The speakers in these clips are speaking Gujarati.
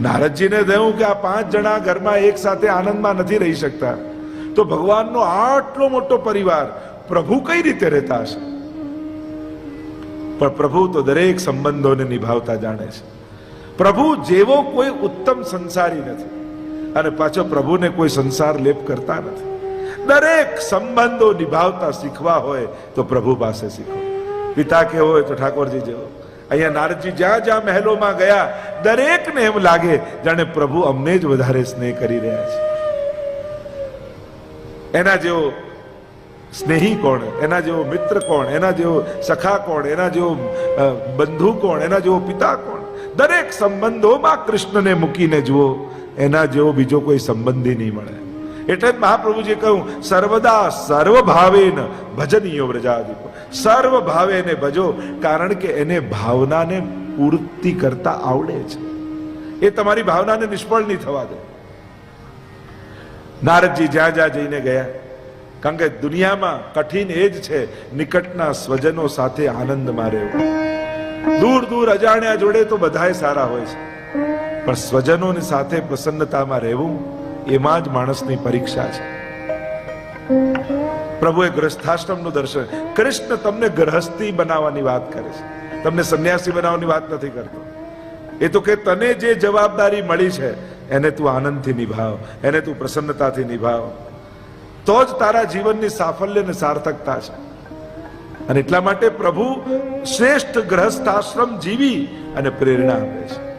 નારદજીને થયું કે આ પાંચ જણા ઘરમાં એક સાથે આનંદમાં નથી રહી શકતા. તો ભગવાનનો આટલો મોટો પરિવાર પ્રભુ કઈ રીતે રહેતા હશે? પણ પ્રભુ તો દરેક સંબંધોને નિભાવતા જાણે છે. પ્રભુ જેવો કોઈ ઉત્તમ સંસારી નથી અને પાછો પ્રભુને કોઈ સંસાર લેપ કરતા નથી. દરેક સંબંધો નિભાવતા શીખવા હોય તો પ્રભુ પાસે શીખો. પિતા કેવો હોય તો ઠાકોરજી જેવો. અહીંયા નારદજી જ્યાં જ્યાં મહેલોમાં ગયા, દરેકને એમ લાગે જાણે પ્રભુ અમને જ વધારે સ્નેહ કરી રહ્યા છે. એના જેવો સ્નેહી કોણ, એના જેવો મિત્ર કોણ, એના જેવો સખા કોણ, એના જેવો બંધુ કોણ, એના જેવો પિતા કોણ? દરેક સંબંધોમાં કૃષ્ણને મૂકીને જુઓ, એના જેવો બીજો કોઈ સંબંધી નહીં મળે. એટલે જ મહાપ્રભુજીએ કહ્યું, સર્વદા સર્વ ભાવેન ભજનીયો સર્વ ભાવે એને ભજો, કારણ કે એને ભાવનાને પૂર્તિ કરતા આવડે છે. એ તમારી ભાવનાને નિષ્ફળ નહીં થવા દે. નારદજી જ્યાં જ્યાં જઈને ગયા, કારણ કે દુનિયામાં કઠિન એ જ છે, નિકટના સ્વજનો સાથે આનંદમાં રહેવું. દૂર દૂર અજાણ્યા જોડે તો બધાય સારા હોય છે. પણ સ્વજનોની સાથે પ્રસન્નતામાં રહેવું, એમાં જ માણસની પરીક્ષા છે. પ્રભુએ ગ્રસ્થાશ્રમનું દર્શન. કૃષ્ણ તમને ગ્રહસ્થી બનાવવાની વાત કરે છે. તમને સંન્યાસી બનાવવાની વાત નથી કરતો. એ તો કે તને જે જવાબદારી મળી છે, એને તું આનંદથી નિભાવ, એને તું પ્રસન્નતાથી નિભાવ. તો જ તારા જીવનની સાફલ્ય અને સાર્થકતા છે. અને એટલા માટે પ્રભુ શ્રેષ્ઠ ગ્રહસ્થાશ્રમ જીવી અને પ્રેરણા આપે છે.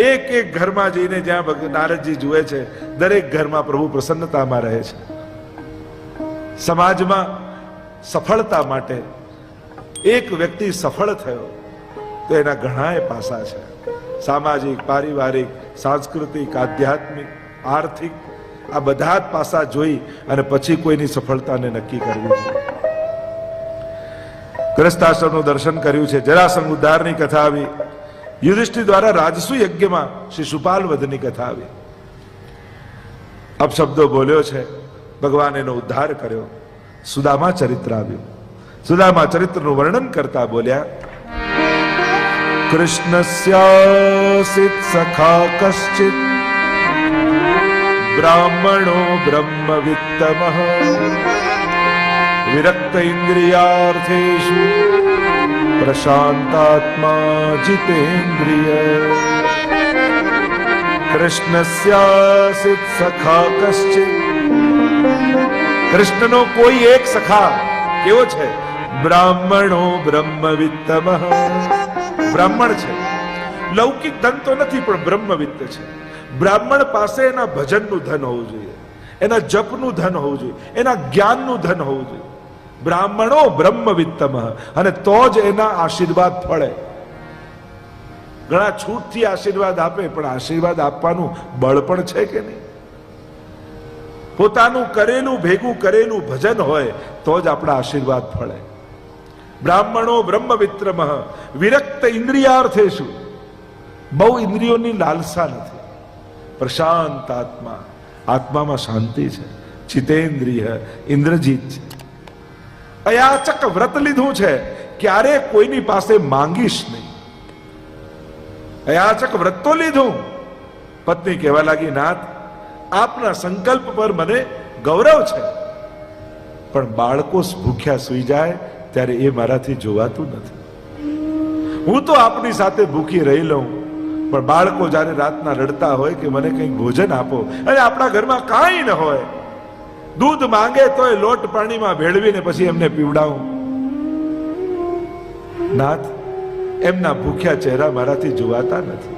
એક એક ઘરમાં જઈને જ્યાં નારદજી જુએ છે, દરેક ઘરમાં પ્રભુ પ્રસન્નતામાં રહે છે. સમાજમાં સફળતા માટે એક વ્યક્તિ સફળ થયો તો એના ઘણાય પાસા છે. સામાજિક, પારિવારિક, સાંસ્કૃતિક, આધ્યાત્મિક, આર્થિક, આ બધા જ પાસા જોઈ અને પછી કોઈની સફળતાને નક્કી કરવી છે ગ્રસ્તાશ્રમનું દર્શન કર્યું છે. જરાસંઘ ઉદ્ધારની કથા આવી. યુધિષ્ઠિર દ્વારા રાજસુ યજ્ઞમાં શ્રી સુપાલ વધની કથા આવી. અપશબ્દો બોલ્યો છે. ભગવાન એનો ઉદ્ધાર કર્યો. સુદામા ચરિત્ર આવ્યું. સુદામા ચરિત્રનું વર્ણન કરતા બોલ્યા કૃષ્ણસ્યાસિત સખા કશ્ચિત, બ્રાહ્મણો બ્રહ્મવિત્તમ, વિરક્ત ઇન્દ્રિયાર્થેષુ પ્રશાંતાત્મા જીતેન્દ્રિય. કૃષ્ણસ્યાસિત સખા કશ્ચિત કૃષ્ણનો કોઈ એક સખા કેવો છે? બ્રાહ્મણો બ્રહ્મવિત્તમ. બ્રાહ્મણ છે. લૌકિક ધન તો નથી, પણ બ્રહ્મવિત્ત છે. બ્રાહ્મણ પાસે એના ભજનનું ધન હોવું જોઈએ, એના જપનું ધન હોવું જોઈએ, એના જ્ઞાનનું ધન હોવું જોઈએ. બ્રાહ્મણો બ્રહ્મવિત્તમ, અને તો જ એના આશીર્વાદ ફળે. ઘણા છૂટથી આશીર્વાદ આપે, પણ આશીર્વાદ આપવાનું બળ પણ છે કે નહીં? પોતાનું કરેલું, ભેગું કરેલું ભજન હોય, તો જ આપણા આશીર્વાદ ફળે. બ્રાહ્મણો બ્રહ્મવિત્રમ, વિરક્ત ઇન્દ્રિયાર્થે શું બહુ ઇન્દ્રિયોની લાલસા નથી. પ્રશાંત આત્મા. આત્મામાં શાંતિ છે. ચિતેન્દ્રિય, ઇન્દ્રજીત છે. અયાચક વ્રત લીધું છે. ક્યારે કોઈની પાસે માંગીશ નહીં. અયાચક વ્રત તો લીધું. પત્ની કહેવા લાગી, નાથ આપના સંકલ્પ પર મને ગૌરવ છે. પણ બાળકો ભૂખ્યા સુઈ જાય ત્યારે એ મારાથી જોવાતું નથી. હું તો આપની સાથે ભૂખી રહી લઉં, પણ બાળકો જ્યારે રાતના રડતા હોય કે મને કંઈક ભોજન આપો, અને આપણા ઘરમાં કાંઈ ન હોય, દૂધ માંગે તોય લોટ પાણીમાં ભેળવીને પછી એમને પીવડાવું. નાથ, એમના ભૂખ્યા ચહેરા મારાથી જોવાતા નથી.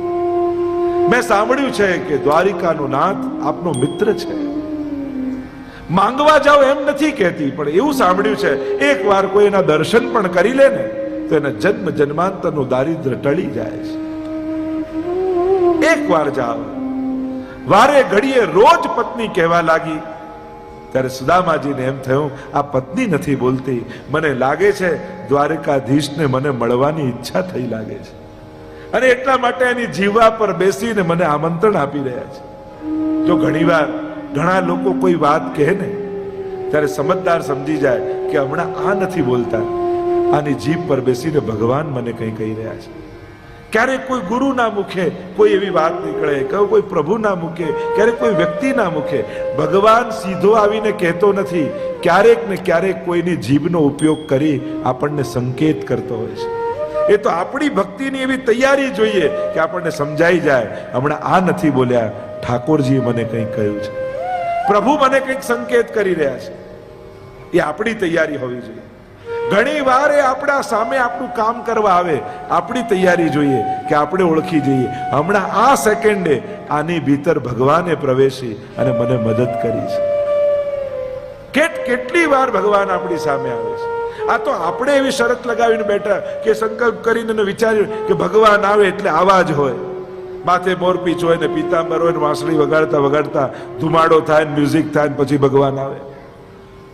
મેં સાંભળ્યું છે કે દ્વારિકાનો નાથ આપનો મિત્ર છે. માંગવા જાઓ એમ નથી કહેતી, પણ એવું સાંભળ્યું છે એક વાર કોઈ એના દર્શન પણ કરી લે ને, તો એના જન્મ જન્માંતરનું દારિદ્ર ટળી જાય છે. એક વાર જાઓ. વારે ઘડીએ રોજ પત્ની કહેવા લાગી, ત્યારે સુદામાજીને એમ થયું, આ પત્ની નથી બોલતી. મને લાગે છે દ્વારકાધીશને મને મળવાની ઈચ્છા થઈ લાગે છે. અને એટલા માટે એની જીવા પર બેસીને મને આમંત્રણ આપી રહ્યા છે. જો ઘણીવાર ઘણા લોકો કોઈ વાત કહે ને, ત્યારે સમજદાર સમજી જાય કે હમણાં આ નથી બોલતા. આની જીભ પર બેસીને ભગવાન મને કંઈ કહી રહ્યા છે. ક્યારેક કોઈ ગુરુના મુખે કોઈ એવી વાત નીકળે કે કોઈ પ્રભુ ના મુખે ક્યારેક કોઈ વ્યક્તિ ના મુખે ભગવાન સીધો આવીને કહેતો નથી. ક્યારેક ને ક્યારેક કોઈની જીભનો ઉપયોગ કરી આપણને સંકેત કરતો હોય છે. એ તો આપણી ભક્તિની એવી તૈયારી જોઈએ કે આપણને સમજાઈ જાય. હમણાં આ નથી બોલ્યા. ઠાકોરજીએ મને કંઈક કહ્યું છે. પ્રભુ મને કંઈક સંકેત કરી રહ્યા છે. એ આપણી તૈયારી હોવી જોઈએ. ઘણી વાર એ આપણા સામે આપણું કામ કરવા આવે. આપણી તૈયારી જોઈએ કે આપણે ઓળખી જઈએ. હમણાં આ સેકન્ડે આની ભીતર ભગવાને પ્રવેશી અને મને મદદ કરી છે. કેટ કેટલી વાર ભગવાન આપણી સામે આવે છે. આ તો આપણે એવી શરત લગાવીને બેઠા કે સંકલ્પ કરીને વિચાર્યું કે ભગવાન આવે એટલે આવા જ હોય. માથે મોરપીચ હોય ને પીતાંબર હોય ને વાંસળી વગાડતા વગાડતા ધુમાડો થાય ને મ્યુઝિક થાય ને પછી ભગવાન આવે.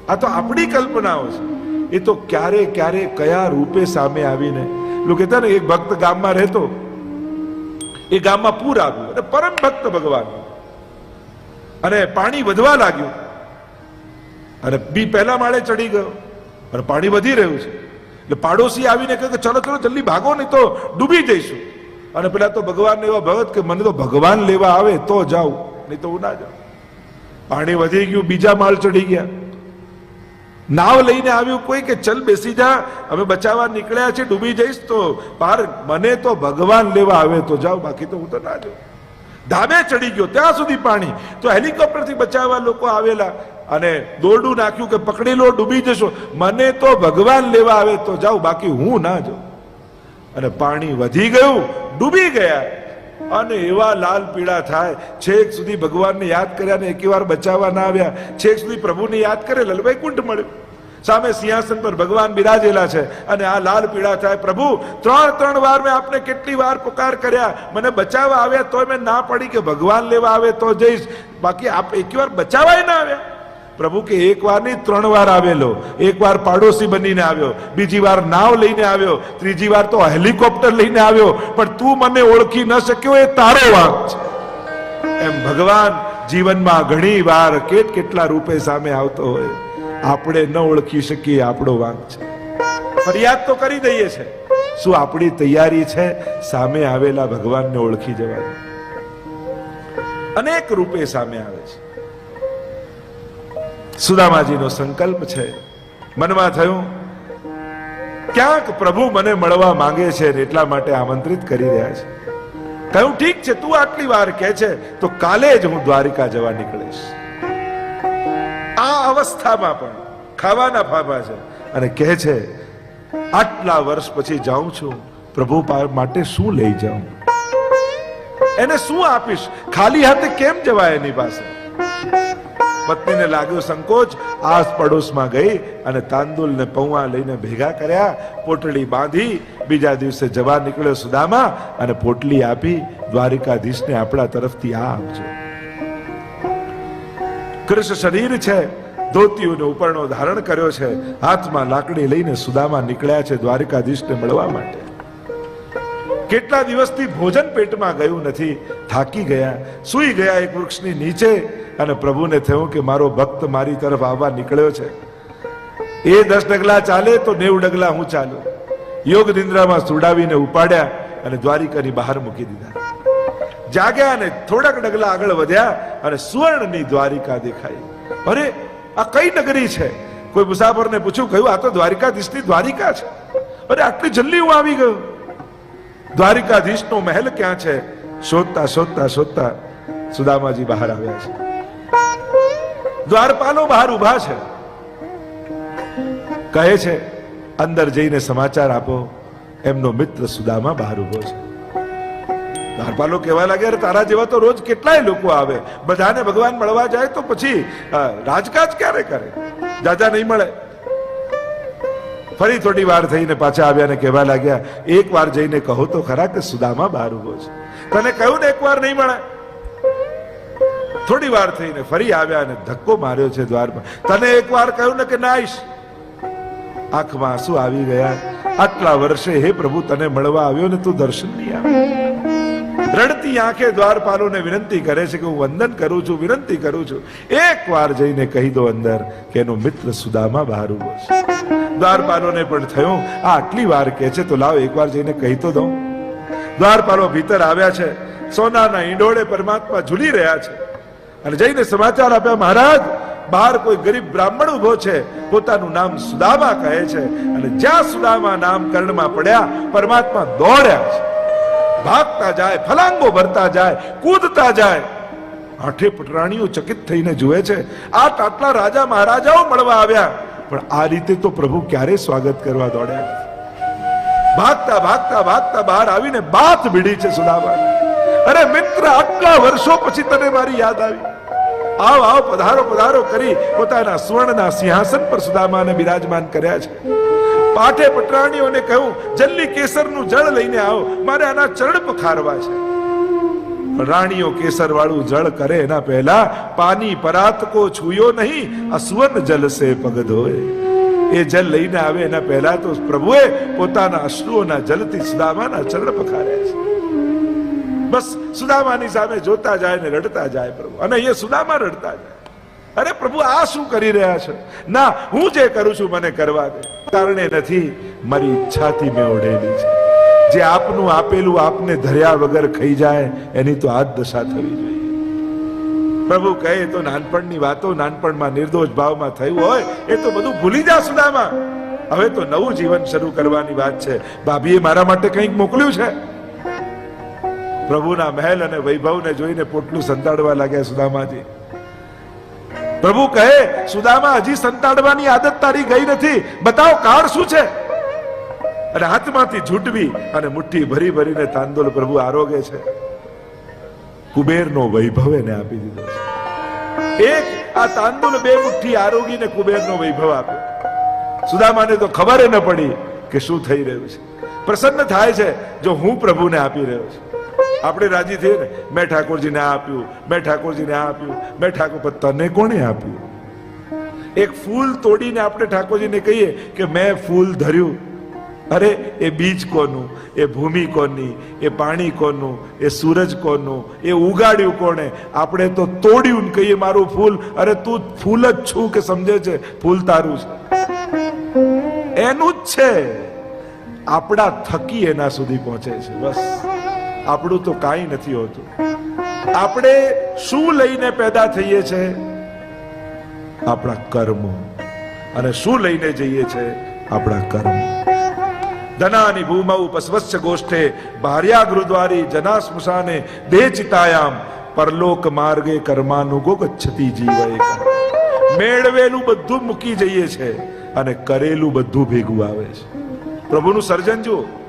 આ તો આપણી કલ્પનાઓ છે. એ તો ક્યારે ક્યારે કયા રૂપે સામે આવીને લોકો કહેતા ને, એક ભક્ત ગામમાં રહેતો. એ ગામમાં પૂર આવ્યું અને પરમ ભક્ત ભગવાન. અને પાણી વધવા લાગ્યું. અને બી પહેલા માળે ચડી ગયો. અને પાણી વધી રહ્યું છે. એટલે પાડોશી આવીને કહે કે ચલો ચલો, જલ્દી ભાગો, નહીં તો ડૂબી જઈશું. અને પેલા તો ભગવાન એવા ભગત કે મને તો ભગવાન લેવા આવે તો જાઉં, નહીં તો હું ના જાઉં. પાણી વધી ગયું, બીજા માળ ચડી ગયા. નાવ લઈને આવ્યું કોઈ કે ચલ બેસી જા, અમે બચાવવા નીકળ્યા છે, ડૂબી જઈશ તો. પાર મને તો ભગવાન લેવા આવે તો જાઉં, બાકી તો હું તો ના જાઉં. ધાબે ચડી ગયો, ત્યાં સુધી પાણી. તો હેલિકોપ્ટરથી બચાવવા લોકો આવેલા અને દોરડું નાખ્યું કે પકડી લો, ડૂબી જશો. મને તો ભગવાન લેવા આવે તો જાઓ, બાકી હું ના જાઉં. અને પાણી વધી ગયું, ડૂબી ગયા. અને એવા લાલ પીળા થાય, છેક સુધી ભગવાનને યાદ કર્યા ને એક વાર બચાવવા ના આવ્યા. છેક સુધી પ્રભુને યાદ કરે લલભાઈ કુંઠ મળ્યું. સામે સિંહાસન પર ભગવાન બિરાજેલા છે અને આ લાલ પીળા થાય. પ્રભુ, ત્રણ ત્રણ વાર મેં આપને કેટલી વાર પુકાર કર્યા. મને બચાવવા આવ્યા તોય મેં ના પડી કે ભગવાન લેવા આવે તો જઈશ. બાકી આપ એક વાર બચાવાય ના આવ્યા. પ્રભુ કે એક વાર નહીં, ત્રણ વાર આવેલો. એક વાર પાડોશી બનીને આવ્યો. બીજી વાર નાવ લઈને આવ્યો. ત્રીજી વાર તો હેલિકોપ્ટર લઈને આવ્યો. પણ તું મને ઓળખી ન શક્યો એ તારો વાંક છે. એમ ભગવાન જીવનમાં ઘણી વાર કેટ કેટલા રૂપે સામે આવતો હોય. આપણે ન ઓળખી શકીએ, આપણો વાંક છે. ફરિયાદ તો કરી દઈએ છે. શું આપણી તૈયારી છે? સામે આવેલા ભગવાનને ઓળખી જવાની. અનેક રૂપે સામે આવે છે. સુદામાજીનો સંકલ્પ છે. મનમાં થયું, ક્યાંક પ્રભુ મને મળવા માંગે છે એટલા માટે આમંત્રિત કરી રહ્યા છે. કહ્યું, ઠીક છે, તું આટલી વાર કહે છે, તો કાલે જ હું દ્વારિકા જવા નીકળીશ. આ અવસ્થામાં પણ ખાવાના ફાફા છે. અને કહે છે, આટલા વર્ષ પછી જાઉં છું. પ્રભુ માટે શું લઈ જાઉં? એને શું આપીશ? ખાલી હાથે કેમ જવાય એની પાસે? પત્નીને લાગ્યો સંકોચ. આસ પડોશમાં ગઈ અને તાંદુલ ને પૌવા લઈને ભેગા કર્યા. પોટલી બાંધી, બીજા દિવસે જવા નીકળ્યો સુદામા અને પોટલી આપી દ્વારિકાધીશને આપણા તરફથી આ આપજો. કૃષ્ણ શરીર છે. ધોતીઓનો ઉપરનો ધારણ કર્યો છે. હાથમાં લાકડી લઈને સુદામા નીકળ્યા છે દ્વારકાધીશને મળવા માટે. કેટલા દિવસથી ભોજન પેટમાં ગયું નથી. થાકી ગયા, સૂઈ ગયા એક વૃક્ષની નીચે અને પ્રભુને થયું કે મારો ભક્ત મારી તરફ આવવા નીકળ્યો છે. એ દસ ડગલા ચાલે તો નેવું ડગલા હું ચાલુ. યોગ નિંદ્રામાં સુડાવીને ઉપાડ્યા અને દ્વારિકાની બહાર મૂકી દીધા. જાગ્યા અને થોડાક ડગલા આગળ વધ્યા અને સુવર્ણની દ્વારિકા દેખાઈ. અરે, આ કઈ નગરી છે? કોઈ મુસાફરને પૂછ્યું, કહ્યું, આ તો દ્વારિકાધીશની દ્વારિકા છે. અરે, આટલી જલ્દી હું આવી ગયો. દ્વારિકાધીશનો મહેલ ક્યાં છે? શોધતા શોધતા શોધતા સુદામાજી બહાર આવ્યા છે. દ્વારપાલો બહાર ઊભા છે. કહે છે, અંદર જઈને સમાચાર આપો. એમનો મિત્ર સુદામા બહાર ઊભો છે. દ્વારપાલો કહેવા લાગે "અરે તારા જેવા તો રોજ કેટલાય લોકો આવે. બધાને ભગવાન મળવા જાય તો પછી રાજકાજ ક્યારે કરે? દાદા નહીં મળે. ફરી થોડી વાર થઈને પાછા આવ્યા ને કહેવા લાગ્યા, એક વાર જઈને કહો તો ખરા કે સુદામા બહાર ઊભો છે. તને કહ્યું ને એક વાર નહીં મળે? થોડી વાર થઈને ફરી આવ્યા અને ધક્કો માર્યો છે દ્વારમાં. તને એક વાર કહ્યું ને કે નાઈશ? આંખમાં આંસુ આવી ગયા. આટલા વર્ષે હે પ્રભુ, તને મળવા આવ્યો ને તું દર્શન નહીં આવે રડતી આંખે દ્વારપાલોને વિનંતી કરે છે કે હું વંદન કરું છું, વિનંતી કરું છું. એક વાર જઈને કહી દો અંદર કે એનો મિત્ર સુદામા બહાર ઊભો છે. દ્વારપાલોને પણ થયું, આ આટલી વાર કે છે, તો લાવ એક વાર જઈને કહી તો દઉં. દ્વારપાલો ભીતર આવ્યા છે, સોનાના ઈંડોળે પરમાત્મા ઝૂલી રહ્યા છે. અને જઈને સમાચાર આપ્યા, મહારાજ, બહાર કોઈ ગરીબ બ્રાહ્મણ ઊભો છે, પોતાનું નામ સુદામા કહે છે. અને જ્યાં સુદામા નામ કર્ણમાં પડ્યા, પરમાત્મા દોડ્યા છે. ભાગતા જાય, ફલાંગો ભરતા જાય, કૂદતા જાય. આઠે પટરાણીઓ ચકિત થઈને જુએ છે. આ આટલા રાજા મહારાજાઓ મળવા આવ્યા. પણ આ રીતે તો પ્રભુ ક્યારે સ્વાગત કરવા દોડ્યા ભાગતા ભાગતા ભાગતા બહાર આવીને બાત ભીડી છે સુદામા. અરે મિત્ર, આટલા વર્ષો પછી તને મારી યાદ આવી. આવ આવ, પધારો પધારો કરી પોતાના સુવર્ણના સિંહાસન પર સુદામાને બિરાજમાન કર્યા છે. પાઠે પટરાણીઓને કહ્યું, જલ્દી કેસરનું જળ લઈને આવો. મારે આના ચરણ પખારવા છે. રાણીઓ કેસર વાળું જળ કરે એના પહેલા પાની પરાત કો છુયો નહીં, આ સુવર્ણ જલ સે પગ ધોય એ જલ લઈને આવે એના પહેલા તો પ્રભુએ પોતાના અશ્રુઓના જલથી સુદામાના ચરણ પખાર્યા છે. બસ સુદામાની સામે જોતા જાય ને રડતા જાય પ્રભુ. અને અહીંયા સુદામા રડતા જાય. અરે પ્રભુ, આ શું કરી રહ્યા છે? ના, હું જે કરું છું મને કરવા દે. કારણે નથી, મારી ઈચ્છાથી મેં ઓઢેલી છે. જે આપનું આપેલું આપને ધર્યા વગર ખાઈ જાય, એની તો આ દશા થવી જોઈએ. પ્રભુ કહે તો નાનપણની વાતો નાનપણમાં નિર્દોષ ભાવમાં થયું હોય, એ તો બધું ભૂલી જા સુદામા. હવે તો નવું જીવન શરૂ કરવાની વાત છે. ભાભીએ મારા માટે કંઈક મોકલ્યું છે? પ્રભુના મહેલ અને વૈભવને જોઈને પોટલું સંતાડવા લાગ્યા સુદામાજી. પ્રભુ કહે, સુદામા, હજી સંતાડવાની આદત તારી ગઈ નથી. બતાવ, કાળ શું છે? અને હાથમાંથી ઝૂંટવી અને મુઠ્ઠી ભરી ભરીને તાંદોલ પ્રભુ આરોગે છે. કુબેરનો વૈભવ એને આપી દીધો છે. એક આ તાંદુલ બે મુઠ્ઠી આરોગીને કુબેરનો વૈભવ આપ્યો. સુદામાને તો ખબર ન પડી કે શું થઈ રહ્યું છે. પ્રસન્ન થાય છે, જો હું પ્રભુને આપી રહ્યો છું. આપણે રાજી થઈએ ને, મેં ઠાકોરજીને આ આપ્યું, મેં ઠાકોરજીને આ આપ્યું, મેં ઠાકોર તને કોણે આપ્યું? એક ફૂલ તોડીને આપણે ઠાકોરજીને કહીએ કે મેં ફૂલ ધર્યું. અરે, એ બીજ કોનું? એ ભૂમિ કોની? એ પાણી કોનું? એ સૂરજ કોનું? એ ઉગાડ્યું કોણે? આપણે તો તોડ્યું કહીએ મારું ફૂલ. અરે, તું ફૂલ જ છું કે સમજે છે? ફૂલ તારું છે. એનું જ છે. આપણા થકી એના સુધી પહોંચે છે. બસ. આપણું તો કાંઈ નથી હોતું. આપણે શું લઈને પેદા થઈએ છે? આપણા કર્મો. અને શું લઈને જઈએ છે? આપણા કર્મ. ધનાની ભૂમૌ પસ્વસ્ય ગોષ્ઠે ભાર્યાગૃદ્વારી જના સ્મશાને દેહ ચિતાયામ. પરલોક માર્ગે કર્માનુગો ગચ્છતી જીવય મેળવેલું બધું મૂકી જઈએ છે અને કરેલું બધું ભેગું આવે છે. પ્રભુનું સર્જન જુઓ.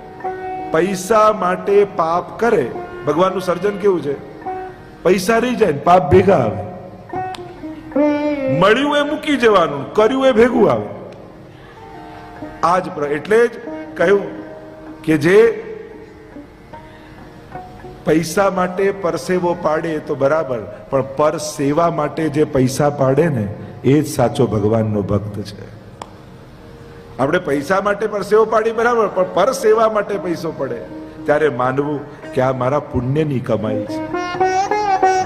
પૈસા માટે પાપ કરે, ભગવાનનું સર્જન કેવું છે? પૈસા રહી જાય પાપ ભેગા આવે. મળ્યું એ મૂકી જવાનું, કર્યું એ ભેગું આવે. આજ એટલે જ કહ્યું કે જે પૈસા માટે પરસેવો પાડે તો બરાબર, પણ પર સેવા માટે જે પૈસા પાડે ને, એ જ સાચો ભગવાનનો ભક્ત છે. આપણે પૈસા માટે પરસેવો પાડી, બરાબર, પણ પર સેવા માટે પૈસો પડે. ત્યારે માનવું કે આ મારા પુણ્યની કમાઈ છે.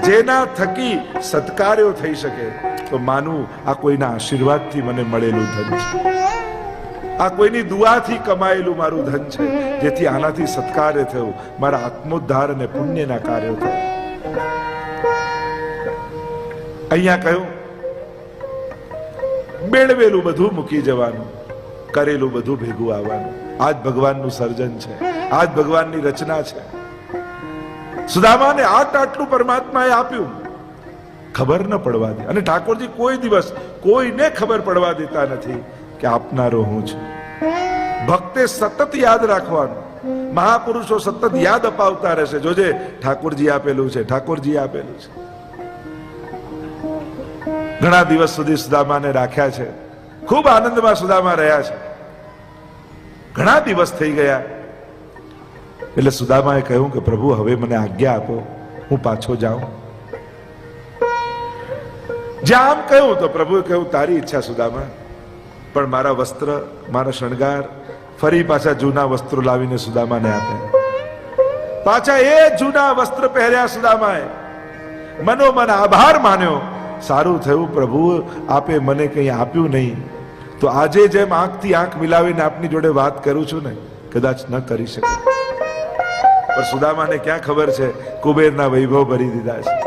જેના થકી સત્કાર્યો થઈ શકે, તો માનવું આ કોઈના આશીર્વાદથી મને મળેલું ધન છે. આ કોઈની દુઆથી કમાયેલું મારું ધન છે, જેથી આનાથી સત્કાર્ય થયું, મારા આત્મોદ્ધાર અને પુણ્યના કાર્યો થયા. અહીંયા કહ્યું મેળવેલું બધું મૂકી જવાનું. કરેલું બધું ભેગું આવવાનું. આજ ભગવાનનું સર્જન છે. આજ ભગવાનની રચના છે. સુદામાને આટ આટલું પરમાત્માએ આપ્યું. ખબર ન પડવા દે. અને ઠાકોરજી કોઈ દિવસ કોઈને ખબર પડવા દેતા નથી કે આપનારો હું છું. ભક્તે સતત યાદ રાખવાનું. મહાપુરુષો સતત યાદ અપાવતા રહેશે. જોજે, ઠાકોરજી આપેલું છે, ઠાકોરજી આપેલું છે. ઘણા દિવસ સુધી સુદામાને રાખ્યા છે. ખૂબ આનંદમાં સુદામા રહ્યા છે. ઘણા દિવસ થઈ ગયા. એટલે સુદામાએ કહ્યું કે, પ્રભુ, હવે મને આજ્ઞા આપો. હું પાછો જાઉં. જ્યાં આમ કહ્યું તો પ્રભુએ કહ્યું, તારી ઈચ્છા સુદામા, પણ મારા વસ્ત્ર, મારા શણગાર ફરી પાછા જૂના વસ્ત્રો લાવીને સુદામાને આપ્યા પાછા એ જૂના વસ્ત્ર પહેર્યા સુદામાએ મનોમન આભાર માન્યો. સારું થયું, પ્રભુ, આપે મને કંઈ આપ્યું નહીં. તો આજે જેમ આંખથી આંખ મિલાવીને આપની જોડે વાત કરું છું ને, કદાચ ન કરી શકું. પણ સુદામાને ક્યાં ખબર છે? કુબેરના વૈભવ ભરી દીધા છે.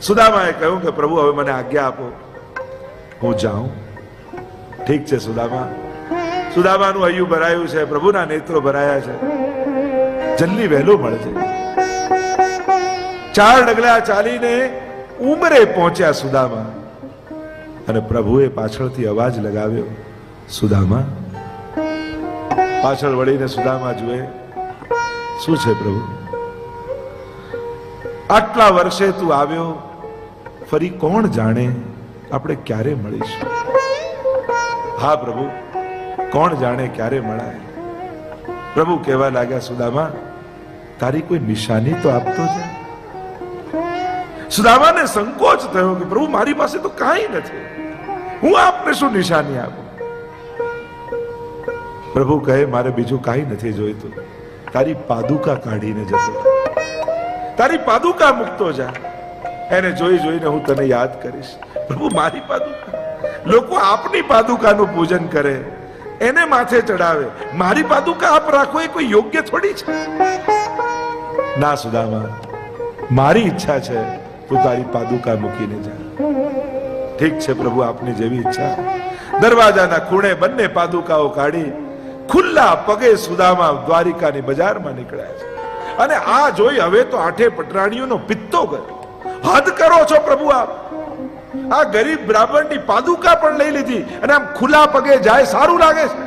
સુદામાએ કહ્યું કે, પ્રભુ, હવે મને આજ્ઞા આપો. હું જાઉં. ઠીક છે, સુદામા. સુદામાનું અયું ભરાયું છે, પ્રભુના નેત્રો ભરાયા છે. જલ્દી વહેલું મળશે ચાર ડગલા ચાલીને ઉમરે પહોંચ્યા સુદામા. અને પ્રભુએ પાછળથી અવાજ લગાવ્યો, સુદામા, પાછળ વળીને સુદામા જુએ, શું છે પ્રભુ? આટલા વર્ષે તું આવ્યો, ફરી કોણ જાણે આપણે ક્યારે મળીશું? હા પ્રભુ, કોણ જાણે ક્યારે મળાય? પ્રભુ કહેવા લાગ્યા, સુદામા, તારી કોઈ નિશાની તો આપતો છે સુદામાને સંકોચ થયો કે પ્રભુ, મારી પાસે તો કાંઈ નથી. હું આપને શું નિશાની આપું? પ્રભુ કહે, મારે બીજું કાંઈ નથી જોઈતું. તારી પાદુકા કાઢીને જતો તારી પાદુકા મૂકતો જા. એને જોઈ જોઈને હું તને યાદ કરીશ. પ્રભુ, મારી પાદુકા. લોકો આપની પાદુકાનું પૂજન કરે. એને માથે ચડાવે મારી પાદુકા આપ રાખો, એ કોઈ યોગ્ય થોડી છે? ના, સુદામા. મારી ઈચ્છા છે તારી પાદુકા મૂકીને જા ઠીક છે પ્રભુ આપની જેવી ઈચ્છા દરવાજાના ખૂણે બંને પાદુકાઓ કાઢી ખુલ્લા પગે સુદામા દ્વારિકાની બજારમાં નીકળ્યા છે અને આ જોઈ હવે તો આઠે પટરાણીઓનો પિત્તો ગયો। હદ કરો છો પ્રભુ આપ। આ ગરીબ બ્રાહ્મણની પાદુકા પણ લઈ લીધી અને આમ ખુલ્લા પગે જાય સારું લાગે છે।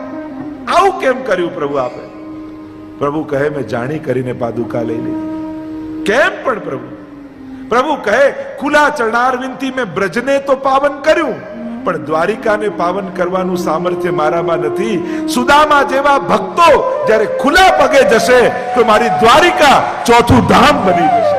આવું કેમ કર્યું પ્રભુ આપે? પ્રભુ કહે, મેં જાણી કરીને પાદુકા લઈ લીધી. કેમ પણ પ્રભુ? પ્રભુ કહે ખુલા ચરણાર વિનંતી મેં બ્રજને તો પાવન કર્યું, પણ દ્વારિકાને પાવન કરવાનું સામર્થ્ય મારામાં નથી. સુદામા જેવા ભક્તો જ્યારે ખુલ્લા પગે જશે, તો મારી દ્વારિકા ચોથું ધામ બની જશે.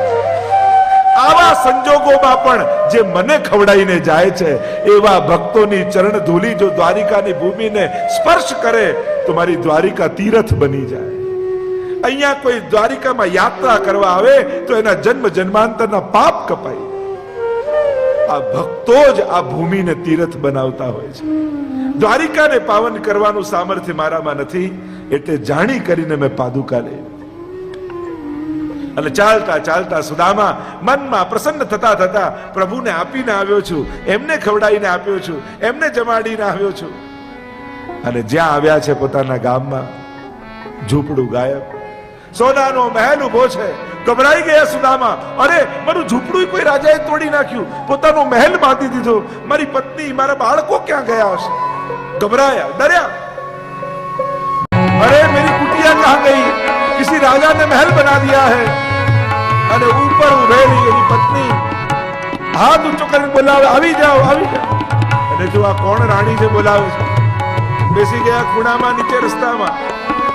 આવા સંજોગોમાં પણ જે મને ખવડાવીને જાય છે, એવા ભક્તોની ચરણ ધૂલી જો દ્વારિકાની ભૂમિને સ્પર્શ કરે, તો મારી દ્વારિકા તીરથ બની જાય. અહીંયા કોઈ દ્વારિકામાં યાત્રા કરવા આવે તો એના જન્મ જન્માંતરના પાપ કપાય. આ ભક્તો જ આ ભૂમિને તીરથ બનાવતા હોય છે. દ્વારિકાને પાવન કરવાનું સામર્થ્ય મારામાં નથી, એટલે જાણી કરીને મેં પાદુકા લઈ અને ચાલતા ચાલતા સુદામા મનમાં પ્રસન્ન થતા થતા પ્રભુને આપીને આવ્યો છું, એમને ખવડાવીને આપ્યો છું, એમને જમાડીને આવ્યો છું. અને જ્યાં આવ્યા છે પોતાના ગામમાં, ઝૂંપડું ગાયબ. સોનાનો મહેલ ઊભો છે. ગભરાઈ ગયા સુદામા. અરે, મારું ઝૂંપડું કોઈ રાજાએ તોડી નાખ્યું. પોતાનો મહેલ બાંધી દીધો. મારી પત્ની, મારા બાળકો ક્યાં ગયા હશે? ગભરાયા, ડર્યા. અરે, મેરી કુટિયા ક્યાં ગઈ? કિસી રાજા ને મહેલ બના દિયા હે. અને ઉપર ઉભેલી એની પત્ની. હાથ ઊંચો કરીને બોલાવે, આવી જાઓ આવી જાઓ. અને જો આ કોણ રાણી છે બોલાવે છે? બેસી ગયા ખૂણામાં નીચે રસ્તામાં.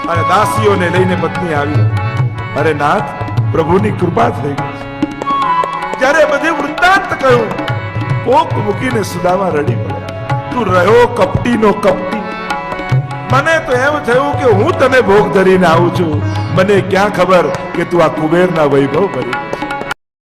અને દાસીઓને લઈને પત્ની આવી. અરે નાથ, પ્રભુની કૃપા થઈ ગઈ. જ્યારે બધે વૃત્તાંત કહ્યું, કોક મૂકીને સુદામા રડી પડ્યા. તું રહ્યો કપટીનો કપટી. મને તો એમ થયું કે હું તને ભોગ ધરીને આવું છું. મને ક્યાં ખબર કે તું આ કુબેરના વૈભવ ભરી